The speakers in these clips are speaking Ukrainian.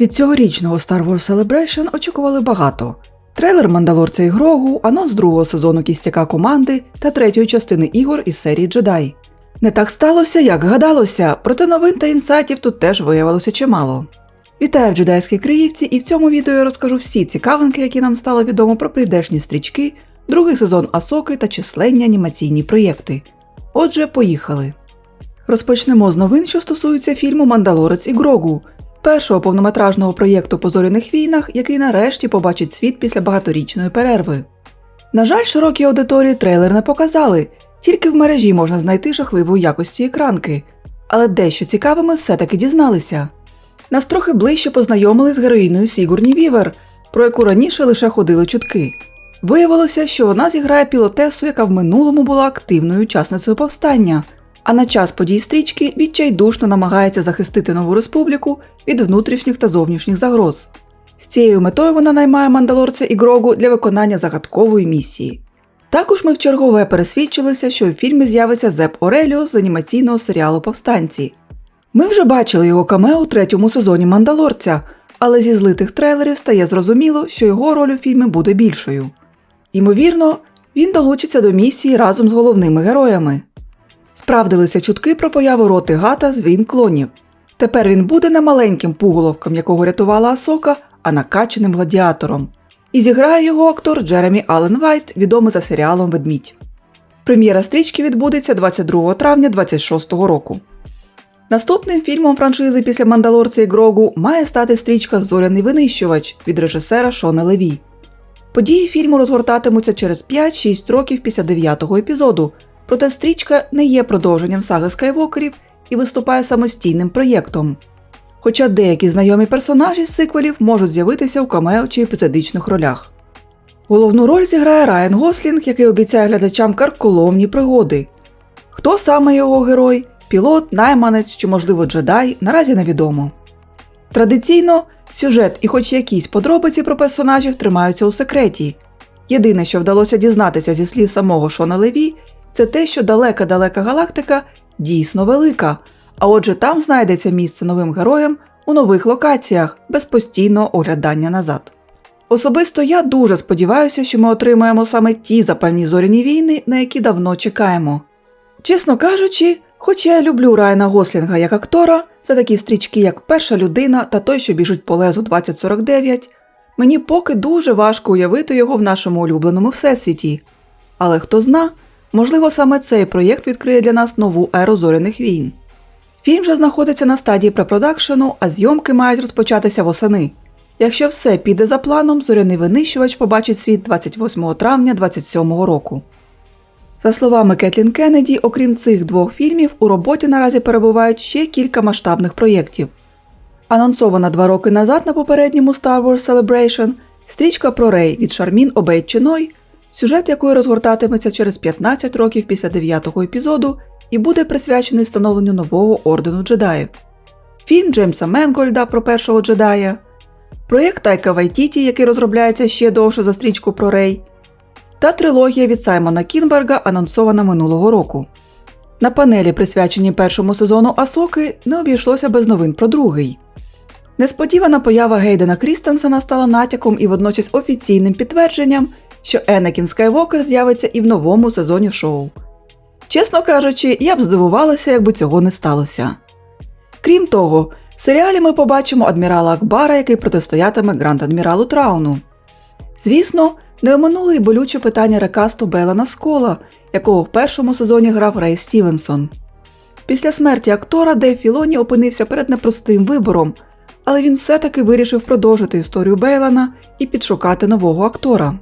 Від цьогорічного Star Wars Celebration очікували багато. Трейлер Мандалорця і Грогу, анонс другого сезону кістяка команди та третьої частини ігор із серії Джедай. Не так сталося, як гадалося, проте новин та інсайтів тут теж виявилося чимало. Вітаю в джедайській Криївці, і в цьому відео я розкажу всі цікавинки, які нам стало відомо про прийдешні стрічки, другий сезон Асоки та численні анімаційні проєкти. Отже, поїхали. Розпочнемо з новин, що стосуються фільму Мандалорець і Грогу, першого повнометражного проєкту по зоряних війнах, який нарешті побачить світ після багаторічної перерви. На жаль, широкій аудиторії трейлер не показали, тільки в мережі можна знайти жахливої якості екранки, але дещо цікаве ми все-таки дізналися. Нас трохи ближче познайомили з героїною Сігурні Вівер, про яку раніше лише ходили чутки. Виявилося, що вона зіграє пілотесу, яка в минулому була активною учасницею повстання, а на час подій стрічки відчайдушно намагається захистити нову республіку від внутрішніх та зовнішніх загроз. З цією метою вона наймає мандалорця і Грогу для виконання загадкової місії. Також ми вчергове пересвідчилися, що у фільмі з'явиться Зеп Ореліо з анімаційного серіалу Повстанці. Ми вже бачили його камео у третьому сезоні Мандалорця, але зі злитих трейлерів стає зрозуміло, що його роль у фільмі буде більшою. Ймовірно, він долучиться до місії разом з головними героями. Справдилися чутки про появу роти гата з війн клонів. Тепер він буде не маленьким пуголовком, якого рятувала Асока, а накачаним гладіатором. І зіграє його актор Джеремі Аллен Вайт, відомий за серіалом Ведмідь. Прем'єра стрічки відбудеться 22 травня 2026 року. Наступним фільмом франшизи після Мандалорця і Грогу має стати стрічка Зоряний винищувач від режисера Шона Леві. Події фільму розгортатимуться через 5-6 років після дев'ятого епізоду, проте стрічка не є продовженням саги Скайвокерів і виступає самостійним проєктом. Хоча деякі знайомі персонажі з сиквелів можуть з'явитися у камео чи епізодичних ролях. Головну роль зіграє Райан Гослінг, який обіцяє глядачам карколомні пригоди. Хто саме його герой, пілот, найманець чи, можливо, джедай, наразі невідомо. Традиційно сюжет і хоч якісь подробиці про персонажів тримаються у секреті. Єдине, що вдалося дізнатися зі слів самого Шона Леві, це те, що далека-далека галактика дійсно велика, а отже, там знайдеться місце новим героям у нових локаціях без постійного оглядання назад. Особисто я дуже сподіваюся, що ми отримаємо саме ті запальні зоряні війни, на які давно чекаємо. Чесно кажучи, хоч я люблю Райана Гослінга як актора, за такі стрічки, як Перша людина та той, що біжить по лезу 2049, мені поки дуже важко уявити його в нашому улюбленому всесвіті. Але хто зна, можливо, саме цей проєкт відкриє для нас нову еру зоряних війн. Фільм вже знаходиться на стадії препродакшену, а зйомки мають розпочатися восени. Якщо все піде за планом, зоряний винищувач побачить світ 28 травня 2027 року. За словами Кетлін Кеннеді, окрім цих двох фільмів, у роботі наразі перебувають ще кілька масштабних проєктів. Анонсована два роки назад на попередньому Star Wars Celebration стрічка про Рей від Шармін Обейт Чиной, сюжет якої розгортатиметься через 15 років після дев'ятого епізоду і буде присвячений становленню нового ордену джедаїв. Фільм Джеймса Менгольда про першого джедая, проєкт Тайка Вайтіті, який розробляється ще довше за стрічку про Рей, та трилогія від Саймона Кінберга, анонсована минулого року. На панелі, присвяченій першому сезону Асоки, не обійшлося без новин про другий. Несподівана поява Гейдена Крістенсена стала натяком і водночас офіційним підтвердженням, що Енекін Скайвокер з'явиться і в новому сезоні шоу. Чесно кажучи, я б здивувалася, якби цього не сталося. Крім того, в серіалі ми побачимо адмірала Акбара, який протистоятиме Гранд Адміралу Трауну. Звісно, не оминули й болюче питання рекасту Белана Скола, якого в першому сезоні грав Рей Стівенсон. Після смерті актора Дейв Філоні опинився перед непростим вибором, але він все-таки вирішив продовжити історію Бейлана і підшукати нового актора.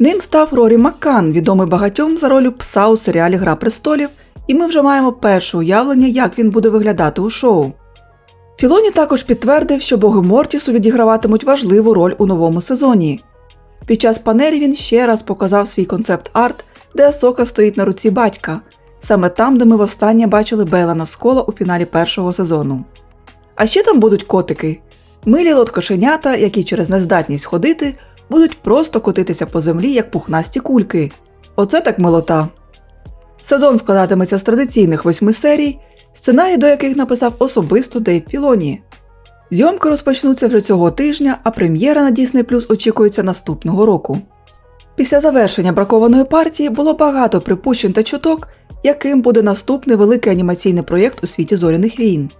Ним став Рорі Маккан, відомий багатьом за роль пса у серіалі Гра престолів, і ми вже маємо перше уявлення, як він буде виглядати у шоу. Філоні також підтвердив, що боги Мортісу відіграватимуть важливу роль у новому сезоні. Під час панелі він ще раз показав свій концепт арт, де Асока стоїть на руці батька, саме там, де ми востаннє бачили Бейлана Скола у фіналі першого сезону. А ще там будуть котики милі лоткошенята, які через нездатність ходити будуть просто котитися по землі, як пухнасті кульки. Оце так милота. Сезон складатиметься з традиційних восьми серій, сценарій до яких написав особисто Дейв Філоні. Зйомки розпочнуться вже цього тижня, а прем'єра на Disney Plus очікується наступного року. Після завершення бракованої партії було багато припущень та чуток, яким буде наступний великий анімаційний проєкт у світі зоряних війн.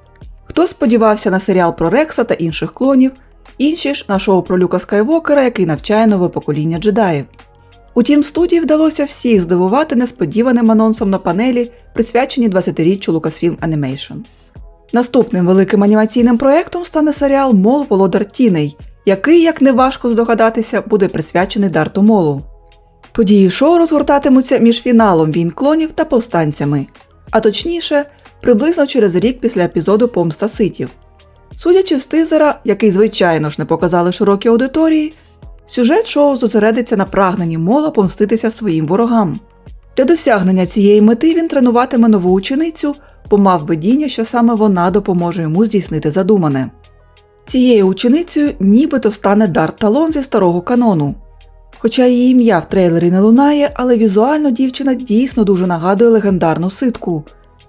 Хто сподівався на серіал про Рекса та інших клонів, інші ж на шоу про Люка Скайвокера, який навчає нове покоління джедаїв. Утім, студії вдалося всіх здивувати несподіваним анонсом на панелі, присвяченій 20-річчю Lucasfilm Animation. Наступним великим анімаційним проєктом стане серіал Мол Володар Тіней, який, як не важко здогадатися, буде присвячений Дарту Молу. Події шоу розгортатимуться між фіналом війн клонів та повстанцями, а точніше, приблизно через рік після епізоду Помста Ситів. Судячи з тизера, який, звичайно ж, не показали широкій аудиторії, сюжет шоу зосередиться на прагненні мола помститися своїм ворогам. Для досягнення цієї мети він тренуватиме нову ученицю, бо мав видіння, що саме вона допоможе йому здійснити задумане. Цією ученицею нібито стане Дарт Талон зі старого канону. Хоча її ім'я в трейлері не лунає, але візуально дівчина дійсно дуже нагадує легендарну ситку.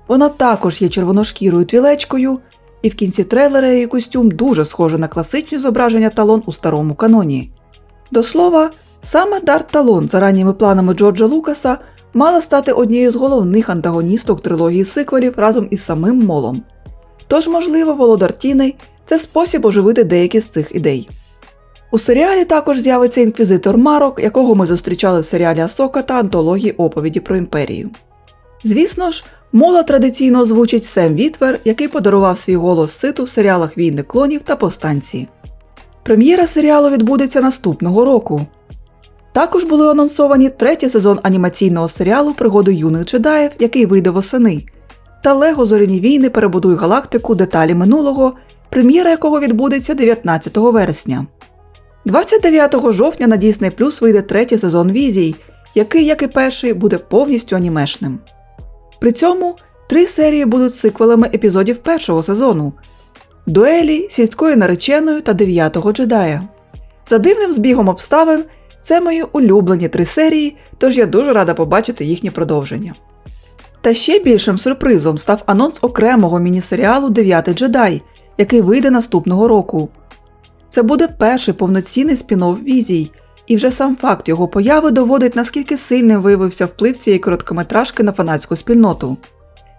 Вона також є червоношкірою твілечкою, і в кінці трейлера її костюм дуже схожий на класичні зображення талон у старому каноні. До слова, саме Дарт Талон, за ранніми планами Джорджа Лукаса, мала стати однією з головних антагоністок трилогії сиквелів разом із самим молом. Тож, можливо, Володар Тіней це спосіб оживити деякі з цих ідей. У серіалі також з'явиться інквізитор Марок, якого ми зустрічали в серіалі Асока та антології оповіді про імперію. Звісно ж, мола традиційно озвучить Сем Вітвер, який подарував свій голос ситу в серіалах Війни клонів та повстанці. Прем'єра серіалу відбудеться наступного року. Також були анонсовані третій сезон анімаційного серіалу Пригоди юних джедаїв, який вийде восени, та Лего Зоряні війни перебудуй галактику деталі минулого, прем'єра якого відбудеться 19 вересня. 29 жовтня на Disney Plus вийде третій сезон Візій, який, як і перший, буде повністю анімешним. При цьому три серії будуть сиквелами епізодів першого сезону дуелі, сільської нареченою та дев'ятого джедая. За дивним збігом обставин, це мої улюблені три серії, тож я дуже рада побачити їхнє продовження. Та ще більшим сюрпризом став анонс окремого міні-серіалу Дев'ятий джедай, який вийде наступного року. Це буде перший повноцінний спін-офф візій, і вже сам факт його появи доводить, наскільки сильним виявився вплив цієї короткометражки на фанатську спільноту.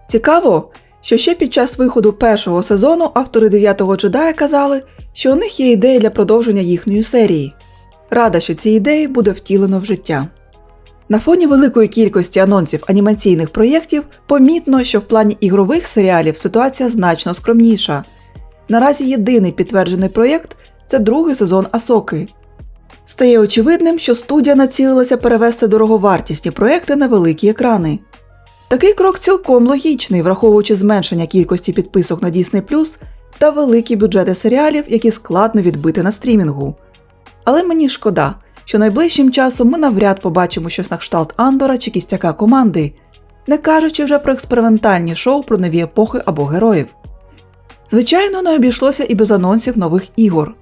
Цікаво, що ще під час виходу першого сезону автори дев'ятого джедая казали, що у них є ідея для продовження їхньої серії. Рада, що ці ідеї буде втілено в життя. На фоні великої кількості анонсів анімаційних проєктів помітно, що в плані ігрових серіалів ситуація значно скромніша. Наразі єдиний підтверджений проєкт це другий сезон Асоки. Стає очевидним, що студія націлилася перевести дороговартісні проекти на великі екрани. Такий крок цілком логічний, враховуючи зменшення кількості підписок на Disney та великі бюджети серіалів, які складно відбити на стрімінгу. Але мені шкода, що найближчим часом ми навряд побачимо щось на кшталт Андора чи кістяка команди, не кажучи вже про експериментальні шоу про нові епохи або героїв. Звичайно, не обійшлося і без анонсів нових ігор.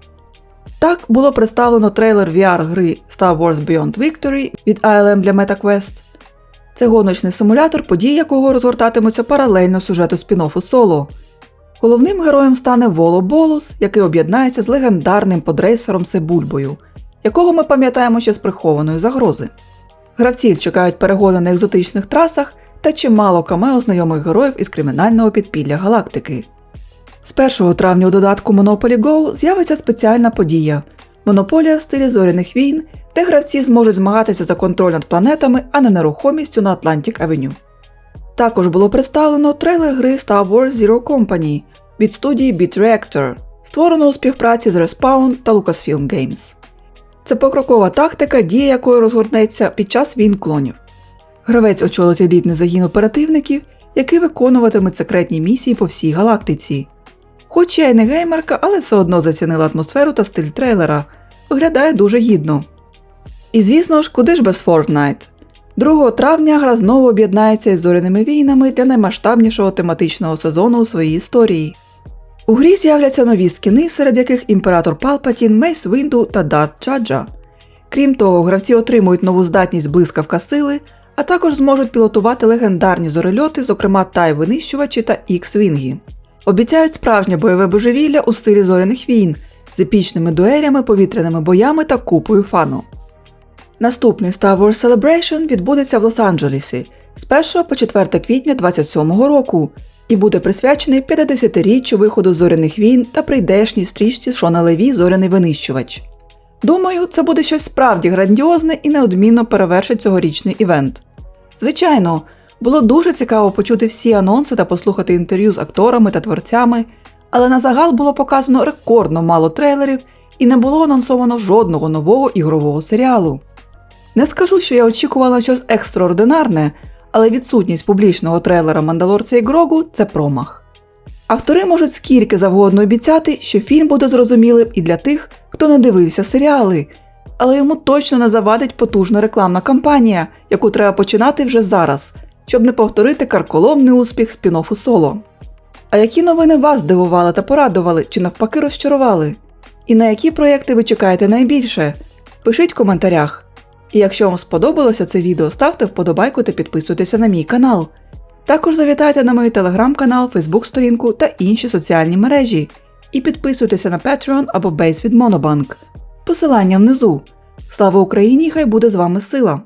Так було представлено трейлер VR-гри Star Wars Beyond Victory від ILM для MetaQuest. Це гоночний симулятор, події якого розгортатимуться паралельно сюжету спін-оффу соло. Головним героєм стане Воло Болус, який об'єднається з легендарним подрейсером Себульбою, якого ми пам'ятаємо ще з прихованої загрози. Гравців чекають перегони на екзотичних трасах та чимало камео знайомих героїв із кримінального підпілля галактики. З 1 травня у додатку Monopoly Go з'явиться спеціальна подія Монополія в стилі зоряних війн, де гравці зможуть змагатися за контроль над планетами, а не нерухомістю на Atlantic Avenue. Також було представлено трейлер гри Star Wars Zero Company від студії Beat Reactor, створеного у співпраці з Respawn та Lucasfilm Games. Це покрокова тактика, дія якої розгорнеться під час війн клонів. Гравець очолить елітний загін оперативників, який виконуватиме секретні місії по всій галактиці. Хоч я й не геймерка, але все одно зацінила атмосферу та стиль трейлера. Виглядає дуже гідно. І звісно ж, куди ж без Fortnite? 2 травня гра знову об'єднається із зоряними війнами для наймасштабнішого тематичного сезону у своїй історії. У грі з'являться нові скіни, серед яких імператор Палпатін, Мейс Вінду та Дарт Чаджа. Крім того, гравці отримують нову здатність блискавка сили, а також зможуть пілотувати легендарні зорельоти, зокрема тай винищувачі та Ікс-Вінгі. Обіцяють справжнє бойове божевілля у стилі зоряних війн з епічними дуелями, повітряними боями та купою фану. Наступний Star Wars Celebration відбудеться в Лос-Анджелесі з 1 по 4 квітня 2027 року і буде присвячений 50-річчю виходу зоряних війн та прийдешній стрічці Шона Леві Зоряний винищувач. Думаю, це буде щось справді грандіозне і неодмінно перевершить цьогорічний івент. Звичайно, було дуже цікаво почути всі анонси та послухати інтерв'ю з акторами та творцями, але на загал було показано рекордно мало трейлерів і не було анонсовано жодного нового ігрового серіалу. Не скажу, що я очікувала щось екстраординарне, але відсутність публічного трейлера Мандалорця і Грогу це промах. Автори можуть скільки завгодно обіцяти, що фільм буде зрозумілим і для тих, хто не дивився серіали, але йому точно не завадить потужна рекламна кампанія, яку треба починати вже зараз, щоб не повторити карколомний успіх спін-оффу соло. А які новини вас здивували та порадували чи навпаки розчарували? І на які проєкти ви чекаєте найбільше? Пишіть в коментарях. І якщо вам сподобалося це відео, ставте вподобайку та підписуйтеся на мій канал. Також завітайте на мій телеграм-канал, Фейсбук-сторінку та інші соціальні мережі. І підписуйтеся на Patreon або Base від Monobank. Посилання внизу. Слава Україні! Хай буде з вами сила!